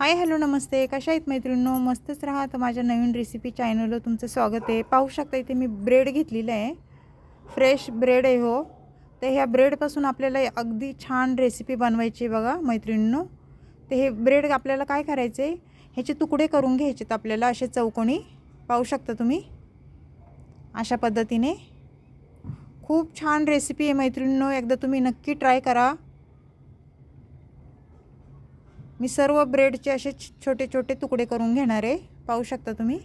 Hi hello नमस्ते. कशा आहेत मैत्रिणींनो? मस्तच राहा. तर माझ्या नवीन रेसिपी चॅनलवर तुमचं स्वागत आहे. पाहू शकता इथे मी ब्रेड घेतलेलं आहे. फ्रेश ब्रेड आहे हो. तर ह्या ब्रेडपासून आपल्याला अगदी छान रेसिपी बनवायची आहे बघा मैत्रिणींनो. तर हे ब्रेड आपल्याला काय करायचं आहे? ह्याचे तुकडे करून घ्यायचे आहेत आपल्याला असे चौकोणी पाहू शकता तुम्ही? अशा पद्धतीने. खूप छान रेसिपी आहे मैत्रिणींनो. एकदा तुम्ही नक्की ट्राय करा. मी सर्व ब्रेडचे असे छोटे छोटे तुकडे करून घेणार आहे. पाहू शकता तुम्ही?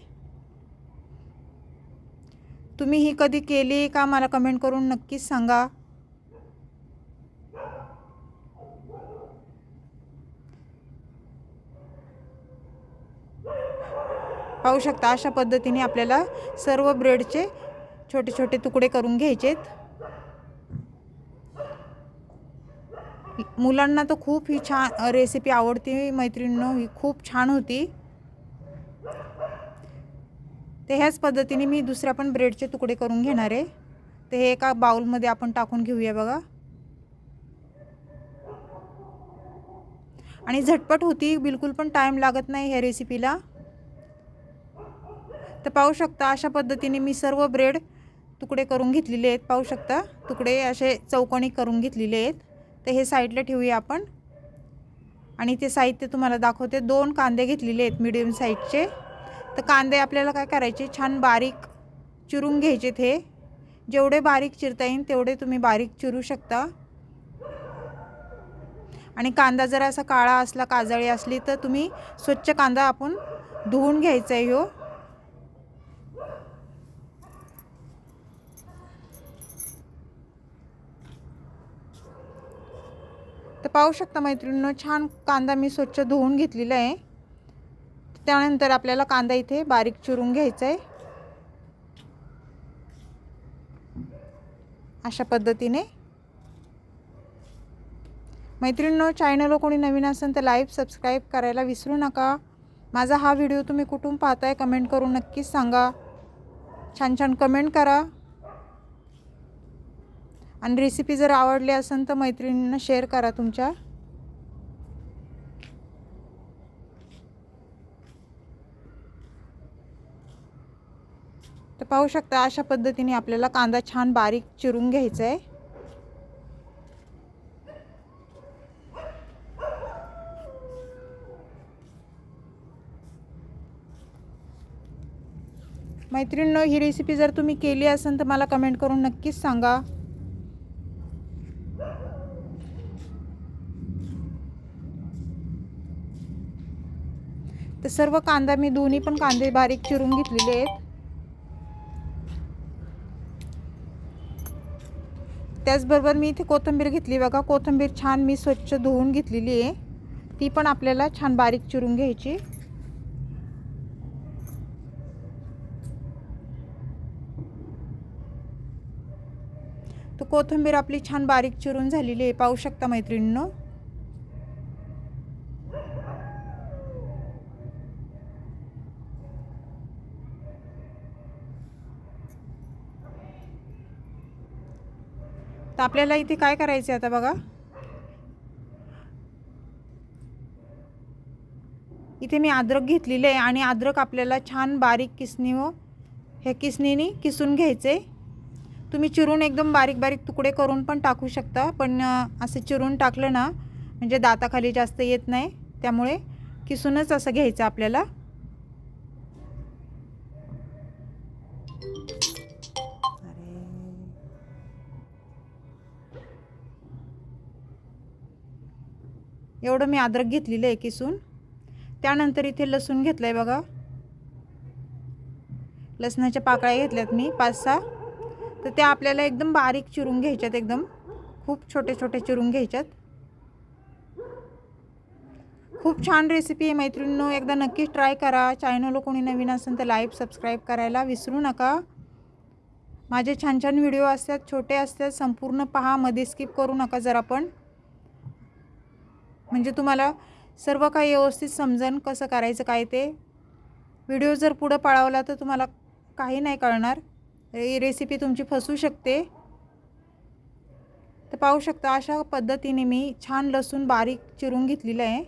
तुम्ही ही कधी केली का मला कमेंट करून नक्कीच सांगा. पाहू शकता अशा पद्धतीने आपल्याला सर्व ब्रेडचे छोटे छोटे तुकडे करून घ्यायचेत. मुलांना तर खूप ही छान रेसिपी आवडते. मैत्रिणींनो ही खूप छान होती. ते ह्याच पद्धतीने मी दुसऱ्या पण ब्रेडचे तुकडे करून घेणार आहे. ते हे एका बाउलमध्ये आपण टाकून घेऊया बघा. आणि झटपट होती बिलकुल पण टाईम लागत नाही ह्या रेसिपीला तर पाहू शकता अशा पद्धतीने मी सर्व ब्रेड तुकडे करून घेतलेले आहेत. पाहू शकता तुकडे असे चौकोनी करून घेतलेले आहेत. तर हे साईडला ठेवूया आपण. आणि ते साहित्य तुम्हाला दाखवते. दोन कांदे घेतलेले आहेत मिडियम साईजचे तर कांदे आपल्याला काय करायचे? छान बारीक चिरून घ्यायचे हे जेवढे बारीक चिरता येईल तेवढे तुम्ही बारीक चिरू शकता. आणि कांदा जर असा काळा असला काजळी असली तर तुम्ही स्वच्छ कांदा आपण धुवून घ्यायचा आहे हो पाहू शकता मैत्रिणीनं छान कांदा मी स्वच्छ धुवून घेतलेला आहे. त्यानंतर आपल्याला कांदा इथे बारीक चिरून घ्यायचा आहे. अशा पद्धतीने. मैत्रिणींनो चॅनलवर कोणी नवीन असेल तर लाईव्ह सबस्क्राईब करायला विसरू नका. माझा हा व्हिडिओ तुम्ही कुठून पाहताय कमेंट करून नक्कीच सांगा. छान छान कमेंट करा. आणि रेसिपी जर आवडली असेल तर मैत्रिणींना शेअर करा तुमच्या. तर पाहू शकता अशा पद्धतीने आपल्याला कांदा छान बारीक चिरून घ्यायचा आहे मैत्रिणींनो ही रेसिपी जर तुम्ही केली असेल तर मला कमेंट करून नक्कीच सांगा. सर्व कांदा मी दोन्ही पण कांदे बारीक चिरून घेतलेले आहेत. त्याचबरोबर मी इथे कोथिंबीर घेतली. बघा कोथिंबीर छान मी स्वच्छ धुवून घेतलेली आहे. ती पण आपल्याला छान बारीक चिरून घ्यायची. तर कोथिंबीर आपली छान बारीक चिरून झालेली आहे. पाहू शकता मैत्रिणींनो. तर आपल्याला इथे काय करायचं आहे आता बघा? इथे मी अद्रक घेतलेले आहे आणि अद्रक आपल्याला छान बारीक किसणी व ह्या किसणीने किसून घ्यायचे. तुम्ही चिरून एकदम बारीक बारीक तुकडे करून पण टाकू शकता पण असं चिरून टाकलं ना म्हणजे दाताखाली जास्त येत नाही त्यामुळे किसूनच असं घ्यायचं आपल्याला. एवढं मी अद्रक घेतलेलं आहे किसून. त्यानंतर इथे लसूण घेतलं आहे बघा. लसणाच्या पाकळ्या घेतल्यात मी पाच सहा. तर त्या आपल्याला एकदम बारीक चिरून घ्यायच्यात एकदम. खूप छोटे छोटे चिरून घ्यायच्यात. खूप छान रेसिपी आहे मैत्रिणींनो. एकदा नक्कीच ट्राय करा. चॅनल कोणी नवीन असेल तर लाईव्ह सबस्क्राईब करायला विसरू नका. माझे छान छान व्हिडिओ असतात छोटे असतात संपूर्ण पहा. मध्ये स्किप करू नका जर आपण म्हणजे तुम्हाला सर्व काही व्यवस्थित समजण कसं करायचं काय ते? व्हिडिओ जर पुढं पाळावला तर तुम्हाला काही नाही कळणार. ही रेसिपी तुमची फसू शकते. तर पाहू शकता अशा पद्धतीने मी छान लसूण बारीक चिरून घेतलेलं आहे.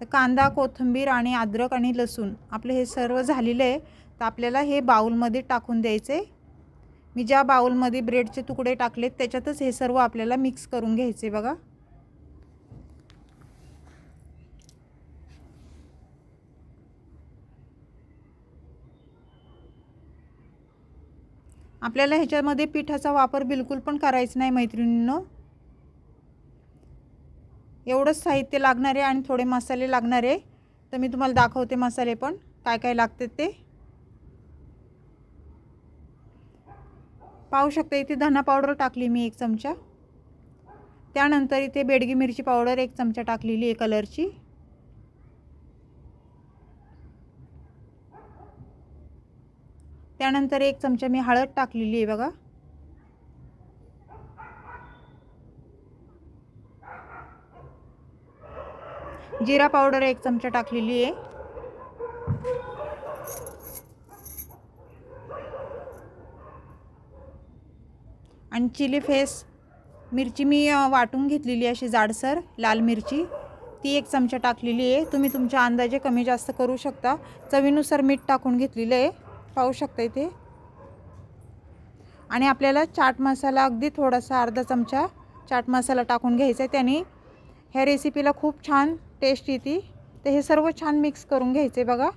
तर कांदा कोथिंबीर आणि अद्रक आणि लसूण आपले हे सर्व झालेलं आहे. तर आपल्याला हे बाऊलमध्ये टाकून द्यायचे. मी ज्या बाऊलमध्ये ब्रेडचे तुकडे टाकलेत त्याच्यातच हे सर्व आपल्याला मिक्स करून घ्यायचे बघा. आपल्याला ह्याच्यामध्ये पिठाचा वापर बिलकुल पण करायचा नाही मैत्रिणींनो. एवढंच साहित्य लागणार आहे आणि थोडे मसाले लागणार. आहे तर मी तुम्हाला दाखवते मसाले पण काय काय लागते ते. पाहू शकता इथे धना पावडर टाकली मी एक चमचा. त्यानंतर इथे बेडगी मिरची पावडर एक चमचा टाकलेली आहे कलरची त्यानंतर एक चमचा मी हळद टाकलेली आहे बघा. जिरा पावडर एक चमचा टाकलेली आहे. आणि चिली फेस मिरची मी वाटून घेतलेली अशी जाडसर लाल मिरची. ती एक चमचा टाकलेली आहे. तुम्ही तुमच्या अंदाजे कमी जास्त करू शकता. चवीनुसार मीठ टाकून घेतलेलं आहे. पाहू शकता इथे. आणि आपल्याला चाट मसाला अगदी थोडासा अर्धा चमचा चाट मसाला टाकून घ्यायचा आहे त्याने. ह्या रेसिपीला खूप छान टेस्ट येते. तर हे सर्व छान मिक्स करून घ्यायचे बघा.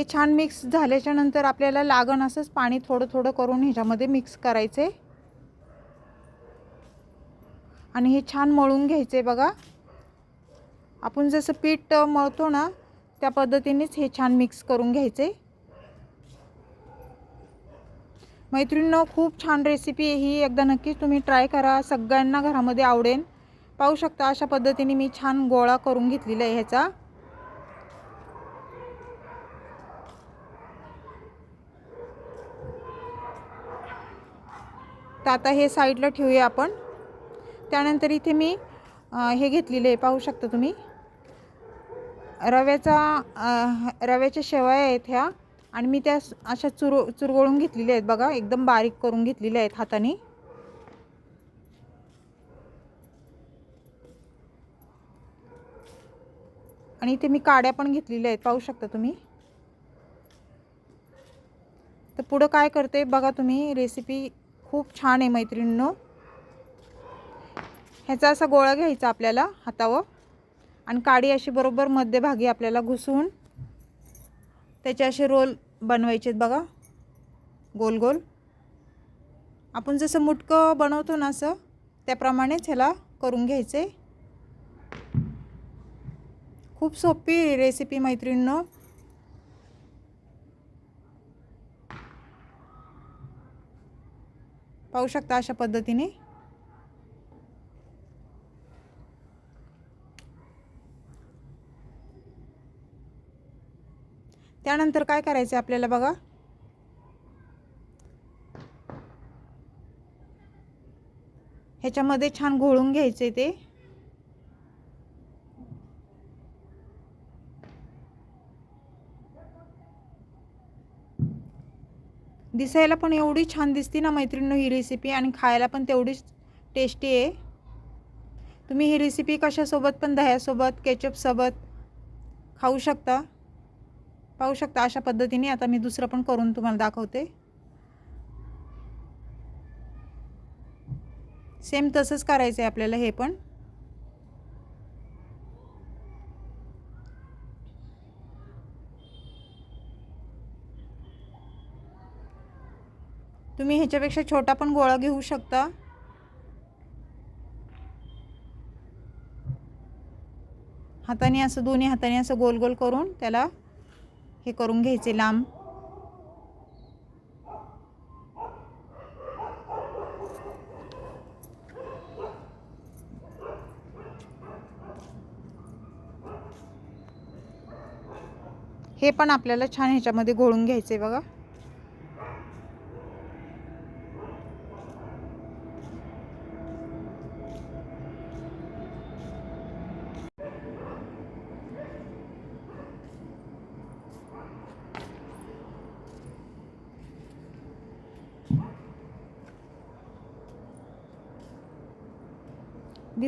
हे छान मिक्स झाल्याच्यानंतर आपल्याला लागण असंच पाणी थोडं थोडं करून ह्याच्यामध्ये मिक्स करायचे. आणि हे छान मळून घ्यायचे बघा. आपण जसं पीठ मळतो ना त्या पद्धतीनेच हे छान मिक्स करून घ्यायचे. मैत्रिणींनो खूप छान रेसिपी आहे ही. एकदा नक्कीच तुम्ही ट्राय करा. सगळ्यांना घरामध्ये आवडेल. पाहू शकता अशा पद्धतीने मी छान गोळा करून घेतलेला आहे ह्याचा. तर आता हे साईडला ठेवूया आपण. त्यानंतर इथे मी हे घेतलेले आहे. पाहू शकता तुम्ही? रव्याचा रव्याच्या शेवया आहेत ह्या आणि मी त्या अशा चुर चुरगळून घेतलेल्या आहेत बघा. एकदम बारीक करून घेतलेल्या आहेत हाताने. आणि इथे मी काड्या पण घेतलेल्या आहेत. पाहू शकता तुम्ही? तर पुढं काय करते बघा तुम्ही रेसिपी खूप छान आहे मैत्रिणींनो. ह्याचा असा गोळा घ्यायचा आपल्याला हातावर. आणि काडी अशी बरोबर मध्यभागी आपल्याला घुसवून त्याचे असे रोल बनवायचे बघा. गोल गोल. आपण जसं मुटकं बनवतो ना असं त्याप्रमाणेच ह्याला करून घ्यायचे. खूप सोपी रेसिपी मैत्रिणींनो. पाहू शकता अशा पद्धतीने. त्यानंतर काय करायचं आपल्याला बघा. ह्याच्यामध्ये छान घोळून घ्यायचे ते. दिसायला पण एवढी छान दिसते ना मैत्रिणी ही रेसिपी आणि खायला पण तेवढीच टेस्टी आहे. तुम्ही ही रेसिपी कशासोबत पण दह्यासोबत केचपसोबत खाऊ शकता. पाहू शकता अशा पद्धतीने. आता मी दुसरं पण करून तुम्हाला दाखवते. सेम तसंच करायचं आहे आपल्याला हे पण. तुम्ही ह्याच्यापेक्षा छोटा पण गोळा घेऊ शकता. हाताने असं दोन्ही हाताने असं गोल गोल करून त्याला हे करून घ्यायचे लांब. हे पण आपल्याला छान ह्याच्यामध्ये घोळून घ्यायचे बघा.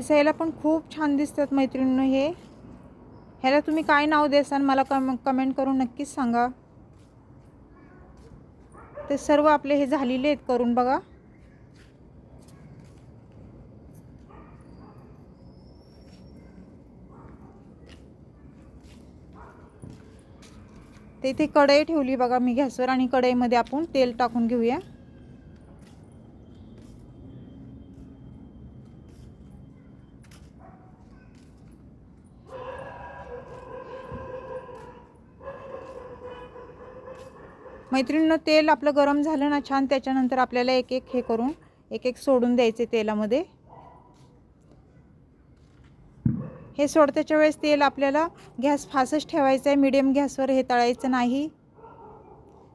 दिसायला पण खूप छान दिसतात मैत्रिणीनं हे. ह्याला तुम्ही काय नाव देसान मला कम कमेंट करून नक्कीच सांगा. ते सर्व आपले हे झालेले आहेत करून बघा. ते इथे कढई ठेवली बघा मी गॅसवर आणि कढईमध्ये आपण तेल टाकून घेऊया. मैत्रिणीनं तेल आपलं गरम झालं ना छान त्याच्यानंतर आपल्याला एक एक हे करून एक एक सोडून द्यायचे तेलामध्ये. हे सोडत्याच्या वेळेस तेल आपल्याला गॅस फासच ठेवायचं आहे मिडियम गॅसवर हे तळायचं नाही.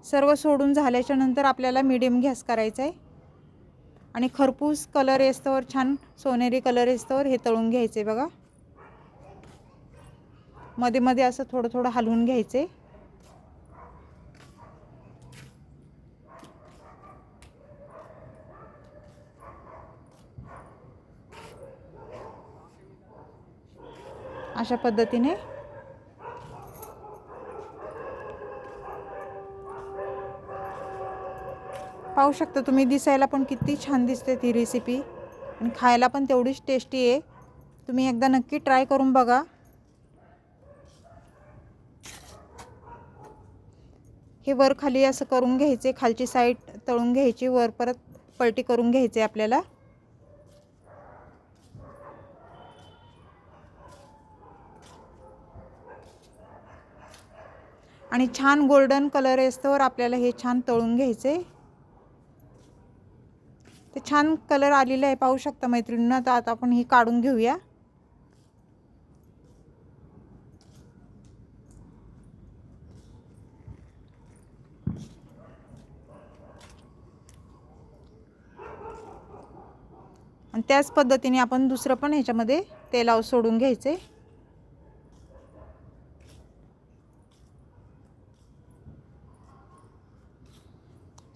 सर्व सोडून झाल्याच्यानंतर आपल्याला मिडियम गॅस करायचा आहे. आणि खरपूस कलर येस्तवर छान सोनेरी कलर येस्तवर हे तळून घ्यायचे बघा. मध्ये मध्ये असं थोडं थोडं हलवून घ्यायचे. अशा पद्धतीने. पाहू शकता तुम्ही दिसायला पण किती छान दिसते ती रेसिपी आणि खायला पण तेवढीच टेस्टी आहे. तुम्ही एकदा नक्की ट्राय करून बघा. हे वर खाली असं करून घ्यायचे खालची साईड तळून घ्यायची वर परत पलटी करून घ्यायचे आपल्याला. आणि छान गोल्डन कलर येस्तवर आपल्याला हे छान तळून घ्यायचे. ते छान कलर आलेलं आहे पाहू शकता मैत्रिणींना. तर आता आपण ही काढून घेऊया. आणि त्याच पद्धतीने आपण दुसरं पण ह्याच्यामध्ये तेलावर सोडून घ्यायचे.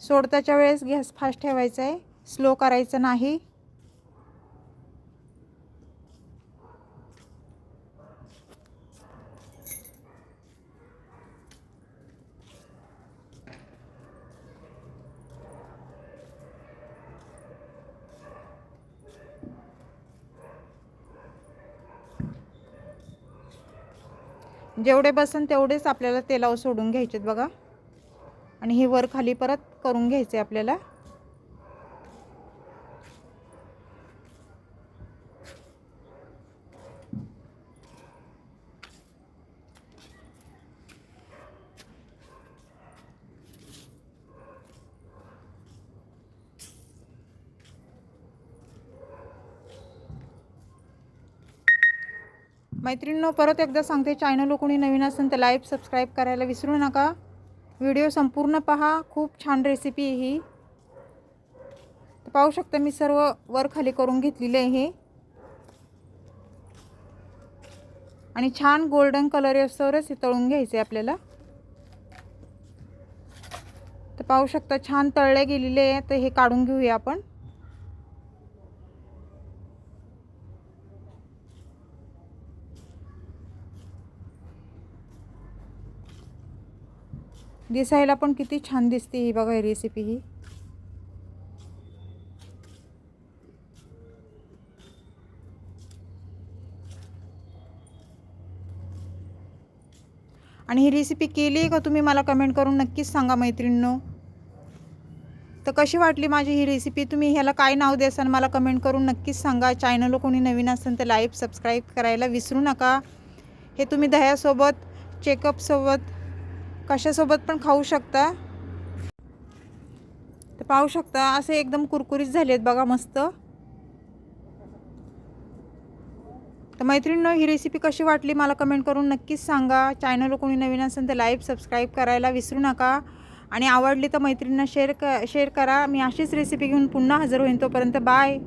सोडताच्या वेळेस गॅस फास्ट ठेवायचा आहे. स्लो करायचं नाही. जेवढे बसन तेवढेच आपल्याला तेलावर सोडून घ्यायचेत बघा. आणि हे वर खाली परत करून घ्यायचे आपल्याला. मैत्रिणींनो परत एकदा सांगते चॅनल कोणी नवीन असेल तर लाईव्ह सबस्क्राईब करायला विसरू नका. व्हिडिओ संपूर्ण पहा. खूप छान रेसिपी आहे ही. पाहू शकता मी सर्व वर खाली करून घेतलेले आहे. हे आणि छान गोल्डन कलर असतोवरच हे तळून घ्यायचे आपल्याला. तर पाहू शकता छान तळले गेलेले आहे. तर हे काढून घेऊया आपण. दिसायला पण किती छान दिसते ही बघा ही रेसिपी ही. आणि ही रेसिपी केली आहे का तुम्ही मला कमेंट करून नक्कीच सांगा मैत्रिणींनो. तर कशी वाटली माझी ही रेसिपी तुम्ही ह्याला काय नाव द्यासान मला कमेंट करून नक्कीच सांगा. चॅनल कोणी नवीन असेल तर लाईव्ह सबस्क्राईब करायला विसरू नका. हे तुम्ही दह्यासोबत चेकअपसोबत कशासोबत पण खाऊ शकता. तर पाहू शकता असे एकदम कुरकुरीत झाले आहेत बघा मस्त. तर मैत्रिणींनो ही रेसिपी कशी वाटली मला कमेंट करून नक्कीच सांगा. चॅनल कोणी नवीन असेल तर लाईव्ह सबस्क्राईब करायला विसरू नका. आणि आवडली तर मैत्रिणींना शेअर क शेअर करा. मी अशीच रेसिपी घेऊन पुन्हा हजर होईन तोपर्यंत बाय